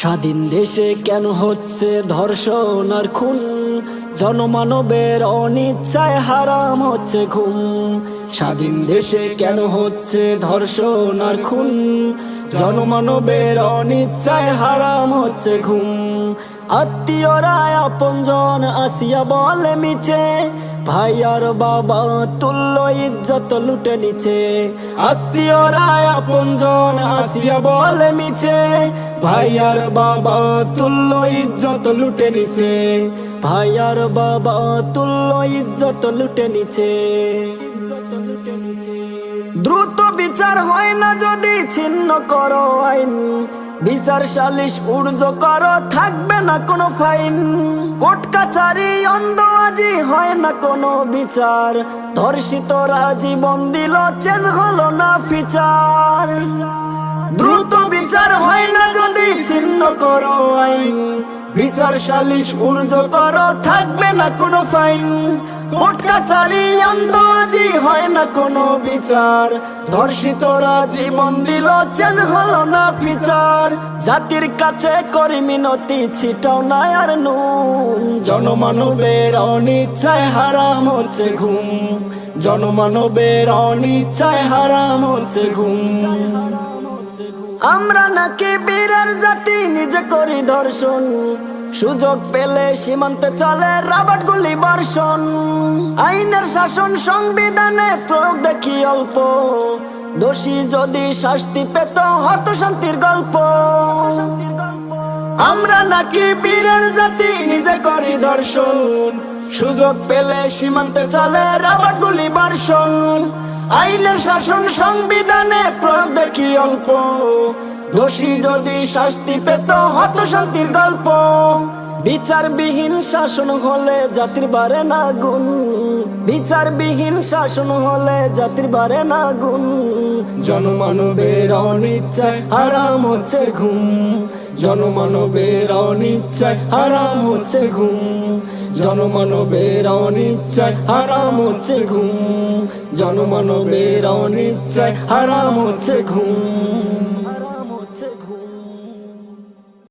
স্বাধীন দেশে কেন হচ্ছে ধর্ষণ আর খুন? জনমানবের অনিচ্ছায় হারাম হচ্ছে ঘুম। স্বাধীন দেশে কেন হচ্ছে ধর্ষণ আর খুন? জনমানবের অনিচ্ছায় হারাম হচ্ছে ঘুম। আত্মীয়রা আপনজন আসিয়া বলে মিছে ভাই আর বাবা তুল্য ইজ্জত লুটে নিছে। আত্মীয়রা আপনজন আসিয়া বলে মিছে। ভাই আর বাবা তুল্য ইজ্জত লুটে নিছে। ভাই আর বাবা তুল্য ইজ্জত লুটে নিছে। দ্রুত বিচার হয় না যদি ছিন্ন করো আইন। বিচার সালিশ উর্জ করো, থাকবে না কোনো ফাইন। কোর্ট কাছারি অন্ধবাজি হয় না কোনো বিচার। ধর্ষিতরা জীবন দিল, চেঞ্জ হলো না ফিচার। দ্রুত বিচার হয় না যদি ছিন্ন করো আইন। বিচার সালিশ উর্জ করো, থাকবে না কোনো ফাইন। কোর্ট কাছারি অন্ধবাজি হয় না কোনো বিচার। ধর্ষিতরা জীবন দিল, চেঞ্জ হলো না ফিচার জাতির কাছে করি মিনতি, ছিটাও না আর নুন। জনমানবের অনিচ্ছায় হারাম হচ্ছে ঘুম। জনমানবের অনিচ্ছায় হারাম হচ্ছে ঘুম। আমরা নাকি বীরের জাতি, নিজে করি দর্শন সুযোগ পেলে সীমান্তে চলে রাবার গুলি বর্ষণ। আইনের শাসন সংবিধানে প্রয়োগ দেখি অল্প। দোষী যদি শাস্তি পেত, হত শান্তির গল্প। আমরা নাকি বীরের জাতি, নিজে করি দর্শন সুযোগ পেলে সীমান্তে চলে রাবার গুলি বর্ষণ। আইনের শাসন সংবিধানে প্রয়োগ দেখি অল্প? দোষী যদি শাস্তি পেত, হত শান্তির গল্প। বিচারবিহীন শাসন হলে জাতির বারে না গুণ। বিচারবিহীন শাসন হলে জাতির বারে না গুণ। জনমানবের অনিচ্ছায় হারাম হচ্ছে ঘুম। জনমানবের অনিচ্ছায় হারাম হচ্ছে ঘুম। জনমানবের অনিচ্ছায় হারাম হচ্ছে ঘুম। জনমানবের অনিচ্ছায় হারাম হচ্ছে ঘুম।